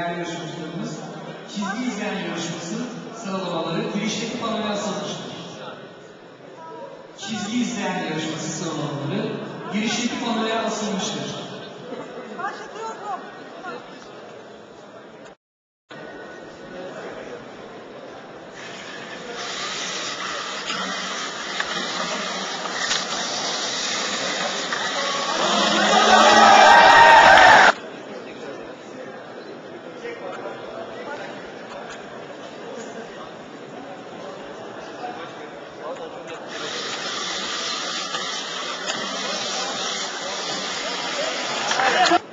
yarışmacılarımız çizgi izleyen yarışması sıralamaları girişteki panoya asılmıştır. Çizgi izleyen yarışması sıralamaları girişteki panoya asılmıştır. Yeah.